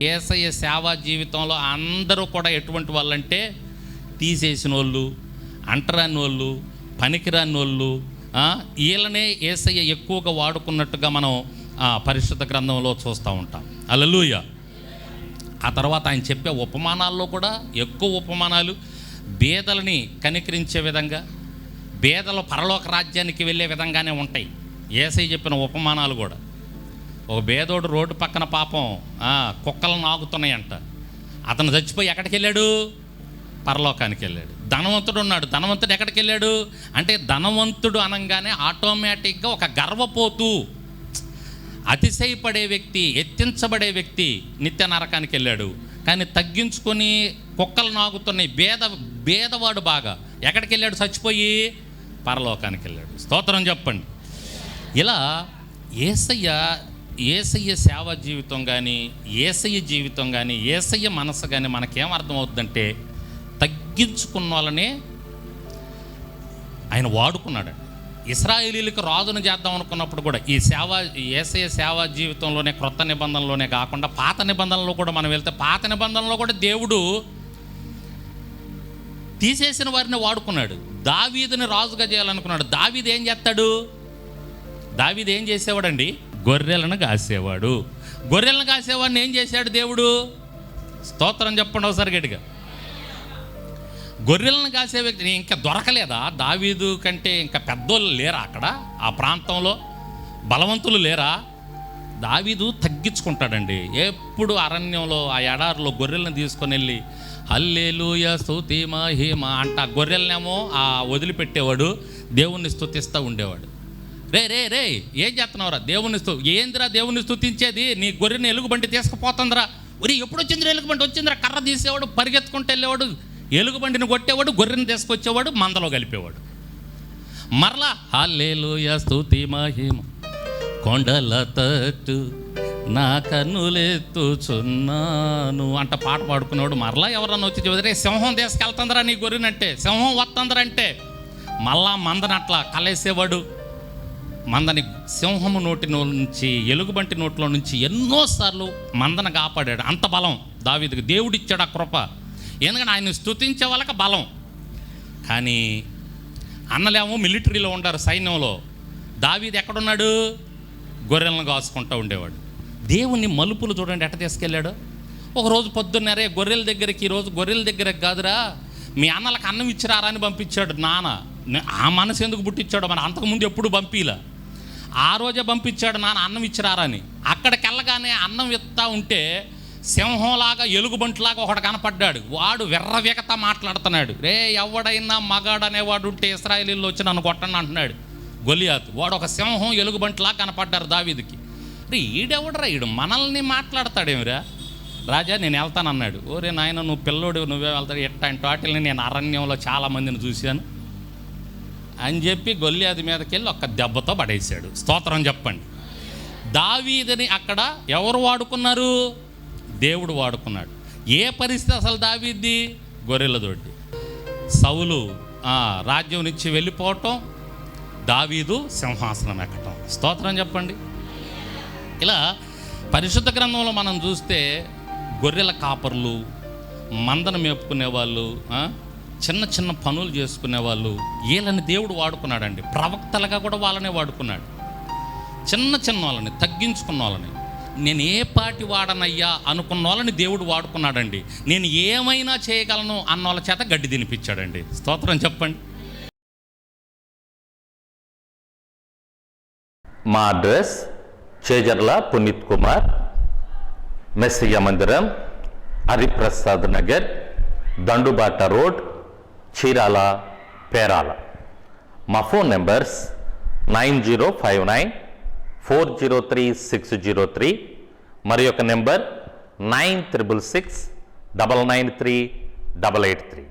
ఏసయ్య సేవా జీవితంలో అందరూ కూడా ఎటువంటి వాళ్ళంటే తీసేసిన వాళ్ళు అంటరాని వాళ్ళు పనికిరాని వాళ్ళు వీళ్ళనే ఏసయ్య ఎక్కువగా వాడుకున్నట్టుగా మనం ఆ, పరిశుద్ధ గ్రంథంలో చూస్తూ ఉంటాం. అలలుయ ఆ తర్వాత ఆయన చెప్పే ఉపమానాల్లో కూడా ఎక్కువ ఉపమానాలు బేదలని కనికరించే విధంగా బేదలు పరలోక రాజ్యానికి వెళ్ళే విధంగానే ఉంటాయి. ఏసై చెప్పిన ఉపమానాలు కూడా. ఒక బేదోడు రోడ్డు పక్కన పాపం కుక్కలు నాగుతున్నాయంట. అతను చచ్చిపోయి ఎక్కడికి వెళ్ళాడు? పరలోకానికి వెళ్ళాడు. ధనవంతుడు ఉన్నాడు. ధనవంతుడు ఎక్కడికి వెళ్ళాడు? అంటే ధనవంతుడు అనగానే ఆటోమేటిక్గా ఒక గర్వపోతూ అతిశయపడే వ్యక్తి ఎత్తించబడే వ్యక్తి నిత్య నరకానికి వెళ్ళాడు. కానీ తగ్గించుకొని కుక్కలు నాగుతున్నాయి. బేద బేదవాడు బాగా. ఎక్కడికి వెళ్ళాడు? చచ్చిపోయి పరలోకానికి వెళ్ళాడు. స్తోత్రం చెప్పండి. ఇలా ఏసయ్య ఏసయ్య సేవ జీవితం కానీ ఏసయ్య జీవితం కానీ ఏసయ్య మనసు కానీ మనకేం అర్థమవుతుందంటే తగ్గించుకున్న వాళ్ళనే ఆయన వాడుకున్నాడు. ఇస్రాయేలీలకు రాజును చేద్దాం అనుకున్నప్పుడు కూడా ఈ సేవ ఏసయ ఏసయ్య సేవా జీవితంలోనే క్రొత్త నిబంధనలోనే కాకుండా పాత నిబంధనలో కూడా మనం వెళ్తే పాత నిబంధనలో కూడా దేవుడు తీసేసిన వారిని వాడుకున్నాడు. దావీదుని రాజుగా చేయాలనుకున్నాడు. దావీదు ఏం చేస్తాడు? దావీది ఏం చేసేవాడండి? గొర్రెలను కాసేవాడు. గొర్రెలను కాసేవాడిని ఏం చేశాడు దేవుడు? స్తోత్రం చెప్పండి ఒకసారి గట్టిగా. గొర్రెలను కాసే వ్యక్తి ఇంకా దొరకలేదా? దావీదు కంటే ఇంకా పెద్దోళ్ళు లేరా అక్కడ? ఆ ప్రాంతంలో బలవంతులు లేరా? దావీదు తగ్గించుకుంటాడండి. ఎప్పుడు అరణ్యంలో ఆ ఎడారిలో గొర్రెలను తీసుకొని వెళ్ళి హల్లేలుయ స్తుతి మహిమ అంట. గొర్రెలనేమో ఆ వదిలిపెట్టేవాడు దేవుణ్ణి స్తుతిస్తూ ఉండేవాడు. రే రే రే ఏం చేస్తున్నావురా? దేవుని స్తు ఏందిరా దేవుని స్థుతించేది నీ గొర్రెని ఎలుగుబంటి తీసుకుపోతుందిరా. ఒరి ఎప్పుడు వచ్చిందిరా ఎలుగుబంటి? వచ్చిందిరా. కర్ర తీసేవాడు పరిగెత్తుకుంటూ వెళ్ళేవాడు ఎలుగుబంటిని కొట్టేవాడు గొర్రెని తీసుకొచ్చేవాడు మందలో కలిపేవాడు. మరలా హల్లేలుయ స్థుతి మహిమ కొండల తట్టు నా కన్నులెత్తుచున్నాను అంట పాట పాడుకునేవాడు మరలా ఎవరన్నా వచ్చి చెబుతారే సింహం తీసుకెళ్తుందిరా నీ గొర్రెనంటే సింహం వస్తుందిరంటే మళ్ళా మందనట్లా కలేసేవాడు. మందని సింహము నోటి నుంచి ఎలుగుబంటి నోట్లో నుంచి ఎన్నోసార్లు మందని కాపాడాడు. అంత బలం. దావీదుకి దేవుడిచ్చాడు ఆ కృప. ఎందుకంటే ఆయన స్తుతించే వాళ్ళకి బలం. కానీ అన్నలేమో మిలిటరీలో ఉంటారు సైన్యంలో. దావీది ఎక్కడున్నాడు? గొర్రెలను కాసుకుంటూ ఉండేవాడు. దేవుని మలుపులు చూడండి ఎట్ట తీసుకెళ్ళాడు? ఒకరోజు పొద్దున్నరే గొర్రెల దగ్గరికి ఈరోజు గొర్రెల దగ్గరకు కాదురా. మీ అన్నలకు అన్నం ఇచ్చిరారా అని పంపించాడు నాన్న. ఆ మనసు ఎందుకు పుట్టించాడు మన అంతకుముందు ఎప్పుడు పంపిలా? ఆ రోజే పంపించాడు నాన్న అన్నం ఇచ్చిరారా అని అక్కడికి వెళ్ళగానే అన్నం ఇస్తా ఉంటే సింహంలాగా ఎలుగుబంటిలాగా ఒకడు కనపడ్డాడు. వాడు వెర్రవెగత మాట్లాడుతున్నాడు. రే ఎవడైనా మగాడు అనేవాడు ఉంటే ఇస్రాయలీలు వచ్చి నన్ను కొట్టండి అంటున్నాడు గొలియాతు. వాడు ఒక సింహం ఎలుగుబంటిలా కనపడ్డారు దావీదికి. రే ఈడెవడరా ఈడు? మనల్ని మాట్లాడతాడేమిరా? రాజా నేను వెళ్తానన్నాడు. ఓరే నాయన నువ్వు పిల్లోడు నువ్వే వెళ్తాడు ఎట్టాంటి వాటిని నేను అరణ్యంలో చాలా మందిని చూశాను. అని చెప్పి గొల్లియాది మీదకి వెళ్ళి ఒక్క దెబ్బతో పడేశాడు. స్తోత్రం చెప్పండి. దావీదని అక్కడ ఎవరు వాడుకున్నారు? దేవుడు వాడుకున్నాడు. ఏ పరిస్థితి అసలు దావీది గొర్రెలదొడ్డి సవులు సౌలు రాజ్యం నుంచి వెళ్ళిపోవటం దావీదు సింహాసనం ఎక్కటం. స్తోత్రం చెప్పండి. ఇలా పరిశుద్ధ గ్రంథంలో మనం చూస్తే గొర్రెల కాపర్లు మందను మేపుకునే వాళ్ళు చిన్న చిన్న పనులు చేసుకునే వాళ్ళు వీళ్ళని దేవుడు వాడుకున్నాడండి. ప్రవక్తలుగా కూడా వాళ్ళనే వాడుకున్నాడు. చిన్న చిన్న వాళ్ళని తగ్గించుకున్న వాళ్ళని. నేను ఏ పాటి వాడనయ్యా అనుకున్న వాళ్ళని దేవుడు వాడుకున్నాడండి. నేను ఏమైనా చేయగలను అన్న వాళ్ళ చేత గడ్డి తినిపించాడండి. స్తోత్రం చెప్పండి. మా అడ్రస్ చేజర్ల పునీత్ కుమార్ మెస్సియ మందిరం హరిప్రసాద్ నగర్ దండుబాట రోడ్ చీరాల పేరాల. మా phone numbers nine zero five nine four zero three six zero three మరి యొక్క number nine triple six double nine three double eight three.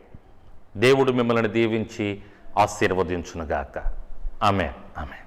దేవుడు మిమ్మల్ని దీవించి ఆశీర్వదించునుగాక. ఆమె ఆమె